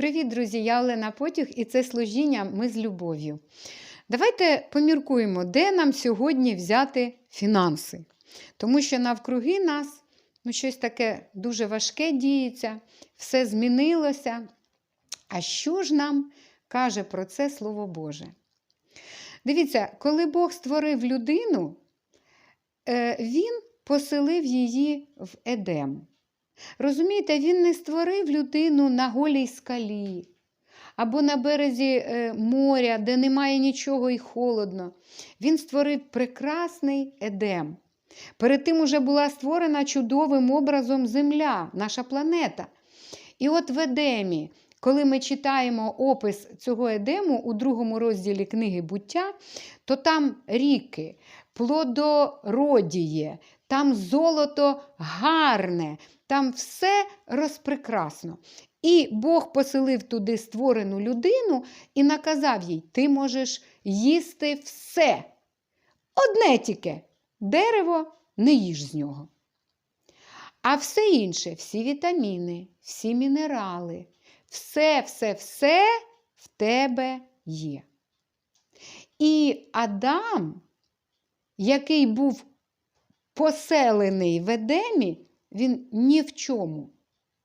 Привіт, друзі! Я Олена Потюх і це служіння ми з любов'ю. Давайте поміркуємо, де нам сьогодні взяти фінанси. Тому що навкруги нас ну, щось таке дуже важке діється, все змінилося. А що ж нам каже про це Слово Боже? Дивіться, коли Бог створив людину, е, Він поселив її в Едем. Розумієте, він не створив людину на голій скалі або на березі е, моря, де немає нічого і холодно. Він створив прекрасний Едем. Перед тим уже була створена чудовим образом Земля, наша планета. І от в Едемі, коли ми читаємо опис цього Едему у другому розділі книги буття, то там ріки, плодородіє, там золото гарне, там все розпрекрасно. І Бог поселив туди створену людину і наказав їй: ти можеш їсти все. Одне тільки дерево не їж з нього. А все інше, всі вітаміни, всі мінерали, все, все, все в тебе є. І Адам, який був поселений в Едемі, він ні в чому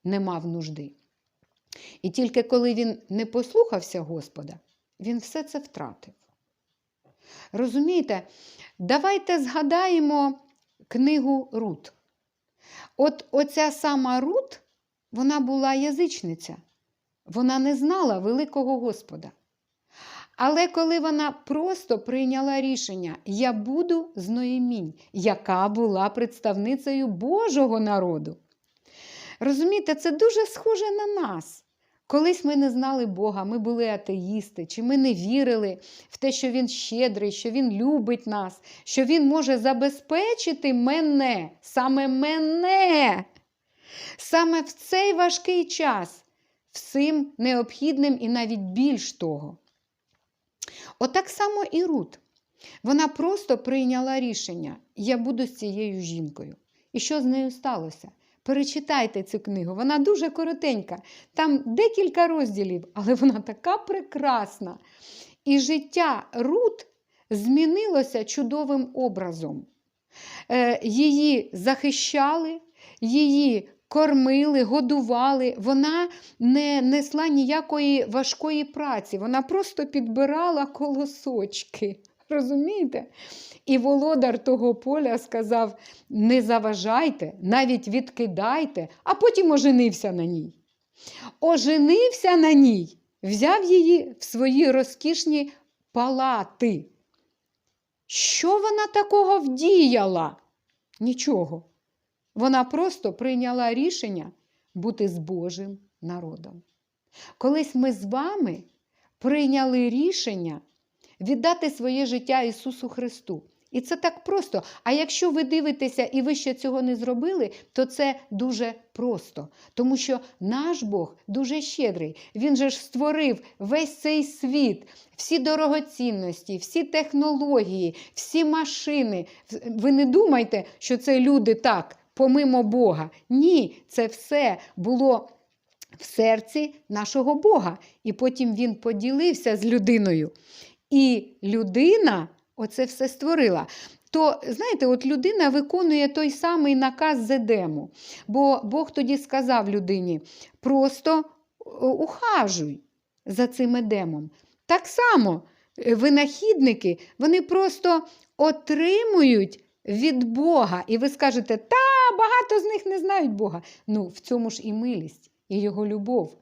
не мав нужди. І тільки коли він не послухався Господа, він все це втратив. Розумієте, давайте згадаємо книгу Рут. От оця сама Рут, вона була язичниця, вона не знала великого Господа. Але коли вона просто прийняла рішення, я буду з Ноємінь, яка була представницею Божого народу. Розумієте, це дуже схоже на нас. Колись ми не знали Бога, ми були атеїсти, чи ми не вірили в те, що Він щедрий, що Він любить нас, що Він може забезпечити мене, саме мене, саме в цей важкий час, всім необхідним і навіть більш того. Отак само і Рут. Вона просто прийняла рішення: я буду з цією жінкою. І що з нею сталося? Перечитайте цю книгу, вона дуже коротенька. Там декілька розділів, але вона така прекрасна. І життя Рут змінилося чудовим образом. Е, Її захищали, її кормили, годували. Вона не несла ніякої важкої праці, вона просто підбирала колосочки. Розумієте? І володар того поля сказав: не заважайте, навіть відкидайте, а потім оженився на ній. Оженився на ній, взяв її в свої розкішні палати. Що вона такого вдіяла? Нічого. Вона просто прийняла рішення бути з Божим народом. Колись ми з вами прийняли рішення віддати своє життя Ісусу Христу. І це так просто. А якщо ви дивитеся і ви ще цього не зробили, то це дуже просто. Тому що наш Бог дуже щедрий. Він же ж створив весь цей світ, всі дорогоцінності, всі технології, всі машини. Ви не думайте, що це люди так, помимо Бога. Ні, це все було. В серці нашого Бога. І потім він поділився з людиною. І людина оце все створила. То, знаєте, от людина виконує той самий наказ Едему. Бо Бог тоді сказав людині: просто ухажуй за цим Едемом. Так само винахідники вони просто отримують від Бога. І ви скажете, багато з них не знають Бога. Ну, в цьому ж і милість, і його любов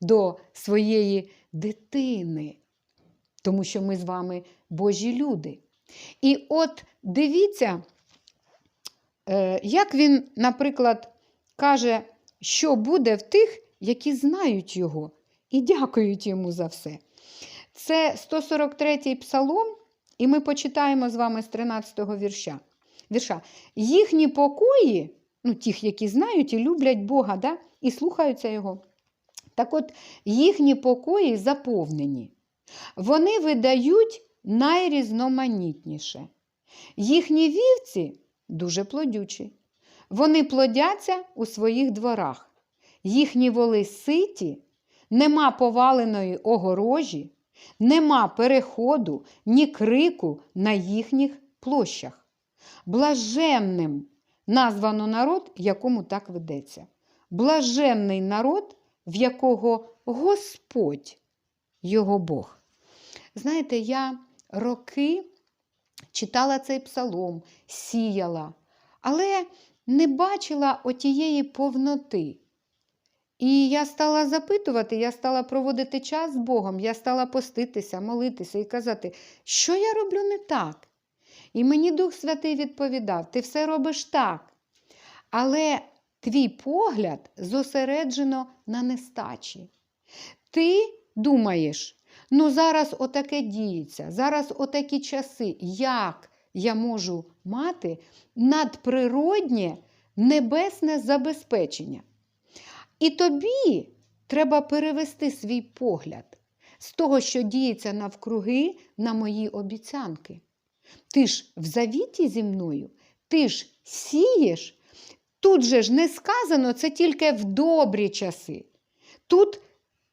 до своєї дитини тому що ми з вами Божі люди. І от дивіться, е, як він, наприклад, каже, що буде в тих, які знають його і дякують йому за все. Це 143-й псалом, і ми почитаємо з вами з 13-го вірша. Вірша. Їхні покої, ну, тих, які знають і люблять Бога, да, і слухаються Його. Так от, їхні покої заповнені. Вони видають найрізноманітніше. Їхні вівці дуже плодючі. Вони плодяться у своїх дворах. Їхні воли ситі, нема поваленої огорожі, нема переходу, ні крику на їхніх площах. Блаженним названо народ, якому так ведеться. Блаженний народ, в якого Господь його Бог. Знаєте, я роки читала цей псалом, сіяла, але не бачила отієї повноти. І я стала запитувати, я стала проводити час з Богом, я стала поститися, молитися і казати, що я роблю не так. І мені Дух Святий відповідав: ти все робиш так. Але твій погляд зосереджено на нестачі. Ти думаєш, ну зараз отаке діється, зараз отакі часи, як я можу мати надприроднє небесне забезпечення. І тобі треба перевести свій погляд з того, що діється навкруги, на мої обіцянки. Ти ж в завіті зі мною, ти ж сієш. Тут же ж не сказано це тільки в добрі часи. Тут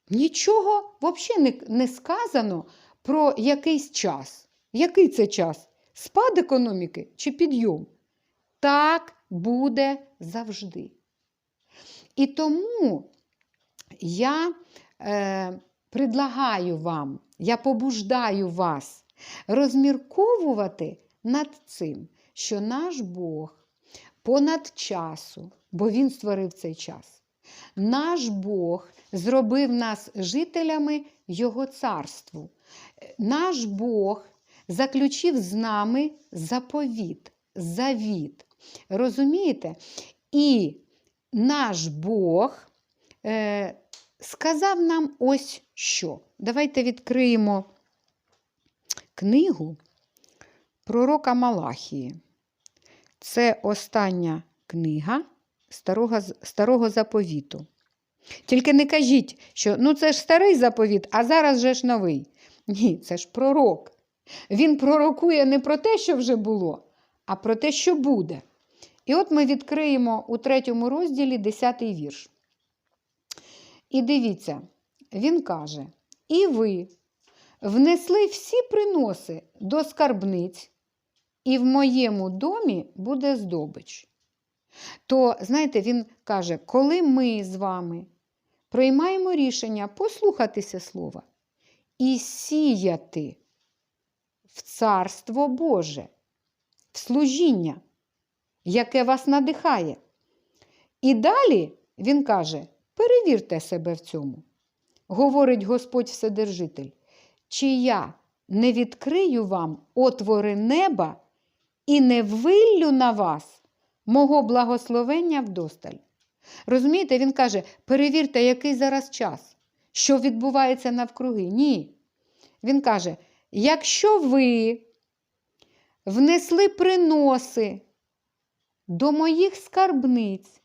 нічого взагалі не, сказано про якийсь час. Який це час? Спад економіки чи підйом? Так буде завжди. І тому я е, предлагаю вам, я побуждаю вас розмірковувати над цим, що наш Бог понад часу, бо Він створив цей час, наш Бог зробив нас жителями Його царству. Наш Бог заключив з нами заповіт, завіт. Розумієте? І наш Бог е, сказав нам ось що. Давайте відкриємо книгу пророка Малахії. Це остання книга старого, старого заповіту. Тільки не кажіть, що ну це ж старий заповіт, а зараз же ж новий. Ні, це ж пророк. Він пророкує не про те, що вже було, а про те, що буде. І от ми відкриємо у третьому розділі 10 вірш. І дивіться, він каже: І ви внесли всі приноси до скарбниць, і в моєму домі буде здобич. То, знаєте, він каже, коли ми з вами приймаємо рішення послухатися слова і сіяти в Царство Боже, в служіння, яке вас надихає. І далі він каже: перевірте себе в цьому. Говорить Господь Вседержитель, чи я не відкрию вам отвори неба і не виллю на вас мого благословення вдосталь. Розумієте, він каже: перевірте, який зараз час, що відбувається навкруги. Ні. Він каже: якщо ви внесли приноси до моїх скарбниць,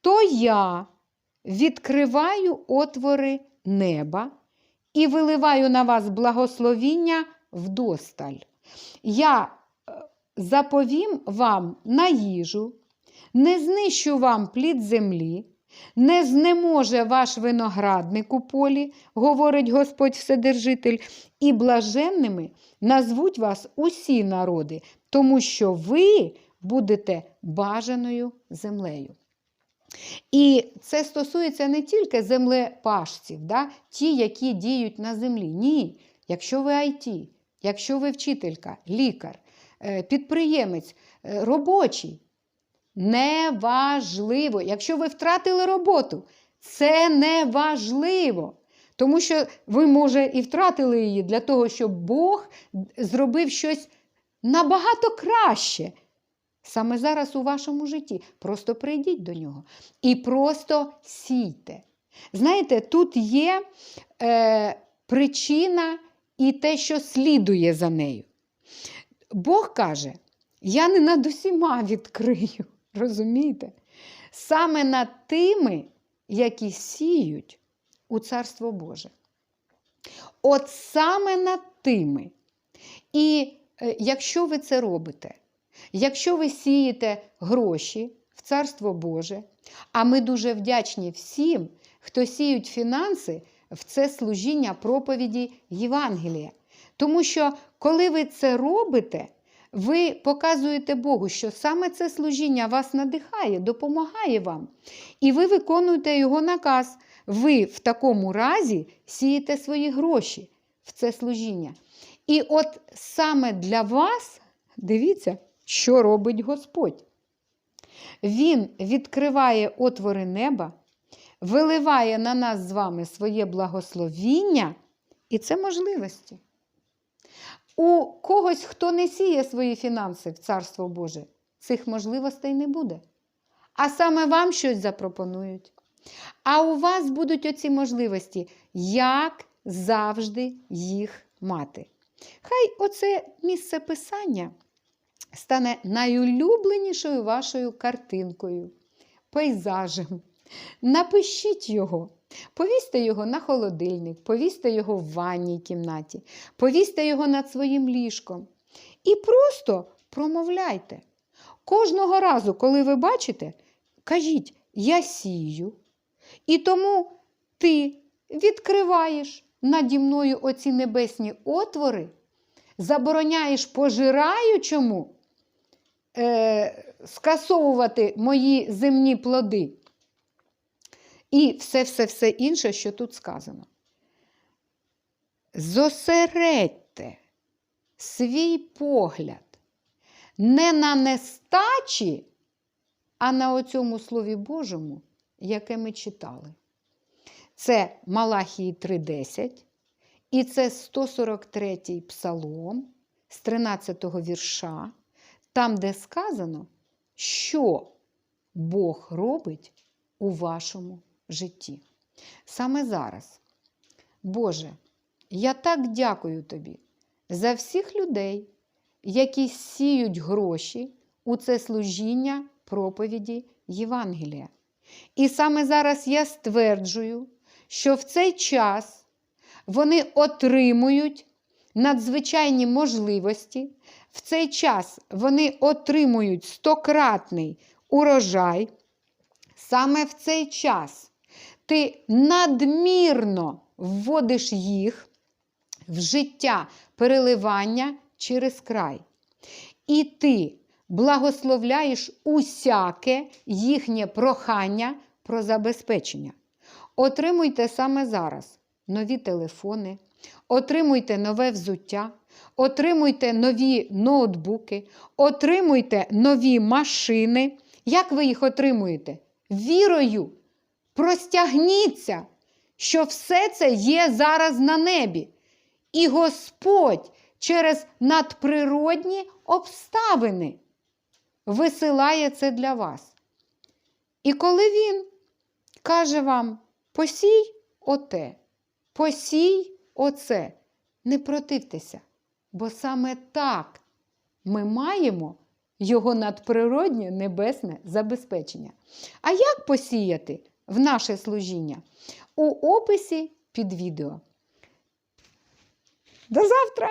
то я відкриваю отвори неба і виливаю на вас благословіння вдосталь. Я е, заповім вам на їжу, не знищу вам плід землі, не знеможе ваш виноградник у полі, говорить Господь Вседержитель, і блаженними назвуть вас усі народи, тому що ви будете бажаною землею. І це стосується не тільки землепашців, да? ті, які діють на землі. Ні. Якщо ви IT, якщо ви вчителька, лікар, е, підприємець, е, робочий, неважливо. Якщо ви втратили роботу, це неважливо. Тому що ви, може, і втратили її для того, щоб Бог зробив щось набагато краще. Саме зараз у вашому житті. Просто прийдіть до нього і просто сійте. Знаєте, тут є е, причина і те, що слідує за нею. Бог каже: я не над усіма відкрию, розумієте? Саме над тими, які сіють у Царство Боже. От саме над тими. І е, якщо ви це робите, Якщо ви сієте гроші в Царство Боже, а ми дуже вдячні всім хто сіють фінанси в це служіння проповіді Євангелія. Тому що, коли ви це робите, ви показуєте Богу, що саме це служіння вас надихає, допомагає вам. І ви виконуєте його наказ. Ви в такому разі сієте свої гроші в це служіння. І от саме для вас, дивіться, що робить Господь. Він відкриває отвори неба, виливає на нас з вами своє благословіння, і це можливості. У когось, хто не сіє свої фінанси в Царство Боже, цих можливостей не буде. А саме вам щось запропонують. А у вас будуть оці можливості, як завжди їх мати. Хай оце місце писання стане найулюбленішою вашою картинкою, пейзажем. Напишіть його. Повісьте його на холодильник, повісьте його в ванній кімнаті, повісьте його над своїм ліжком. І просто промовляйте. Кожного разу, коли ви бачите, кажіть: Я сію. І тому ти відкриваєш наді мною оці небесні отвори, забороняєш пожираючому е, скасовувати мої земні плоди. І все-все-все інше, що тут сказано. Зосередьте свій погляд не на нестачі, а на оцьому Слові Божому, яке ми читали. Це Малахії 3:10, і це 143-й псалом з 13 го вірша, там, де сказано, що Бог робить у вашому житті. Саме зараз, Боже, я так дякую Тобі за всіх людей, які сіють гроші у це служіння проповіді Євангелія. І саме зараз я стверджую, що в цей час вони отримують надзвичайні можливості, в цей час вони отримують стократний урожай. Саме в цей час ти надмірно вводиш їх в життя переливання через край. І ти благословляєш усяке їхнє прохання про забезпечення. Отримуйте саме зараз нові телефони, отримуйте нове взуття, отримуйте нові ноутбуки, отримуйте нові машини. Як ви їх отримуєте? Вірою. Простягніться, що все це є зараз на небі. І Господь через надприродні обставини висилає це для вас. І коли Він каже вам, посій оте, посій оце, не противтеся, бо саме так ми маємо його надприроднє небесне забезпечення. А як посіяти в наше служіння? У описі під відео. До завтра!